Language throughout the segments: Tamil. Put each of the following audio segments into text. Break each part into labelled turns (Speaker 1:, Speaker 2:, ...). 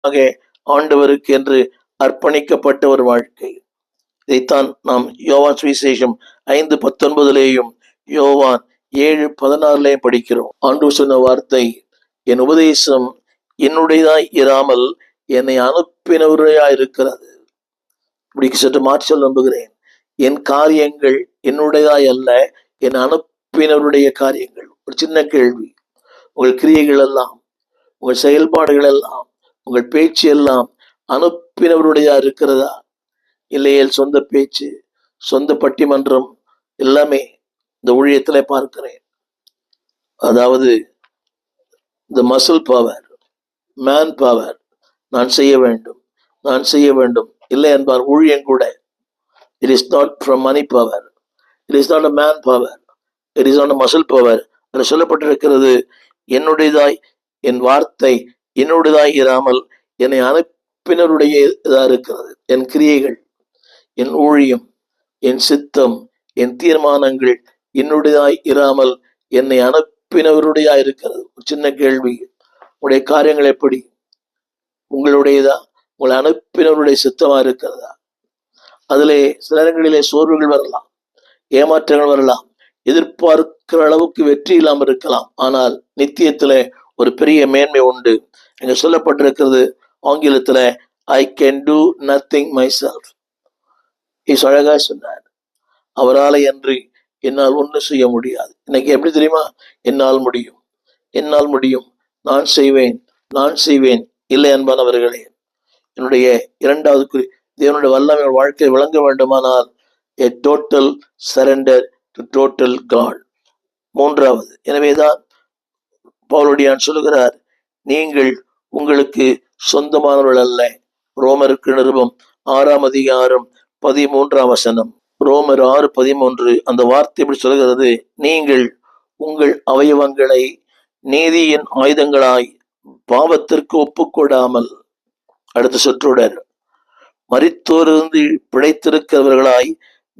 Speaker 1: ஆக ஆண்டவருக்கு என்று அர்ப்பணிக்கப்பட்ட ஒரு வாழ்க்கை. இதைத்தான் நாம் யோவான் சுவிசேஷம் ஐந்து பத்தொன்பதுலேயும் யோவான் ஏழு பதினாறுலேயும் படிக்கிறோம். ஆண்டு சொன்ன வார்த்தை என் உபதேசம் என்னுடையதாய் இராமல் என்னை அனுப்பினவரையா இருக்கிறது இப்படி சற்று மாற்ற நம்புகிறேன். என் காரியங்கள் என்னுடையதாய் அல்ல என் அனுப்பினவருடைய காரியங்கள். ஒரு சின்ன கேள்வி. உங்கள் கிரியைகள் எல்லாம் உங்கள் செயல்பாடுகள் எல்லாம் உங்கள் பேச்சு எல்லாம் அனுப்பினவருடையா இருக்கிறதா? இல்லையேல் சொந்த பேச்சு சொந்த பட்டிமன்றம் எல்லாமே இந்த ஊழியத்தில் பார்க்கிறேன். அதாவது இந்த மசில் பவர் மேன் பவர் நான் செய்ய வேண்டும் நான் செய்ய வேண்டும். இல்லை என்பார் ஊழியம் கூட. It is not from money power it is not a man power it is not a muscle power அதில் சொல்லப்பட்டிருக்கிறது. என்னுடையதாய் என் வார்த்தை என்னுடையதாய் இராமல் என்னை அனுப்பினருடைய இதா இருக்கிறது. என் கிரியைகள் என் ஊழியம் என் சித்தம் என் தீர்மானங்கள் என்னுடையதாய் இராமல் என்னை அனுப்பினவருடையா இருக்கிறது. சின்ன கேள்வி உங்களுடைய காரியங்கள் எப்படி? உங்களுடையதா? உங்களை அனுப்பினவருடைய சித்தமா இருக்கிறதா? அதிலே சில நேரங்களிலே சோர்வுகள் வரலாம் ஏமாற்றங்கள் வரலாம் எதிர்பார்க்கிற அளவுக்கு வெற்றி இல்லாமல் இருக்கலாம். ஆனால் நித்தியத்துல ஒரு பெரிய மேன்மை உண்டு. இங்க சொல்லப்பட்டிருக்கிறது. ஆங்கிலத்துல I can do nothing myself is அழகா சொன்னார் அவரால் என்று என்னால் ஒன்றும் செய்ய முடியாது. இன்னைக்கு எப்படி தெரியுமா? என்னால் முடியும். என்னால் முடியும். நான் செய்வேன். நான் செய்வேன். இல்லை அன்பானவர்களே. என்னுடைய இரண்டாவது குறி தேவனுடைய வல்லமை வாழ்க்கை விளங்க வேண்டுமானால் a total surrender to total God மூன்றாவது எனவேதான் பவுலடியான் சொல்லுகிறார் நீங்கள் உங்களுக்கு சொந்தமானவர்கள் அல்ல. ரோமருக்கு நிருபம். ஆறாம் அதிகாரம் பதிமூன்றாம் வசனம். ரோமர் ஆறு பதிமூன்று அந்த வார்த்தை இப்படி சொல்கிறது நீங்கள் உங்கள் அவயவங்களை நீதியின் ஆயுதங்களாய் பாவத்திற்கு ஒப்புக்கொடாமல் அடுத்த சொற்றொடர் மறித்தோரிருந்து பிழைத்திருக்கிறவர்களாய்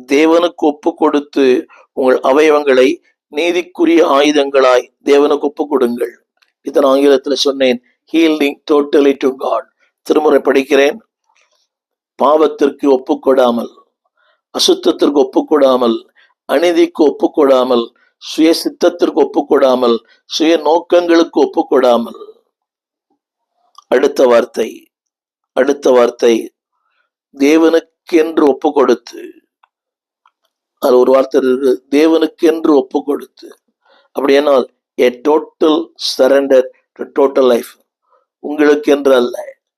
Speaker 1: தேவனுக்கு ஒப்பு கொடுத்து உங்கள் அவயவங்களை நீதிக்குரிய ஆயுதங்களாய் தேவனுக்கு ஒப்பு கொடுங்கள் இதன் ஆங்கிலத்தில் சொன்னேன். ஹீல்டிங் டோட்டலி டு காட் திருமுறை படிக்கிறேன். பாவத்திற்கு ஒப்புக்கொடாமல் அசுத்தத்திற்கு ஒப்புக்கொடாமல் அநீதிக்கு ஒப்புக்கொடாமல் சுய சித்தத்திற்கு ஒப்புக்கொடாமல் சுய நோக்கங்களுக்கு ஒப்புக்கொடாமல். அடுத்த வார்த்தை அடுத்த வார்த்தை. தேவனுக்கென்று ஒப்பு கொடுத்து அது ஒரு வார்த்தை இருக்கு தேவனுக்கென்று ஒப்பு கொடுத்து அப்படி என்னால் a total surrender to total life உங்களுக்கு என்று அல்ல.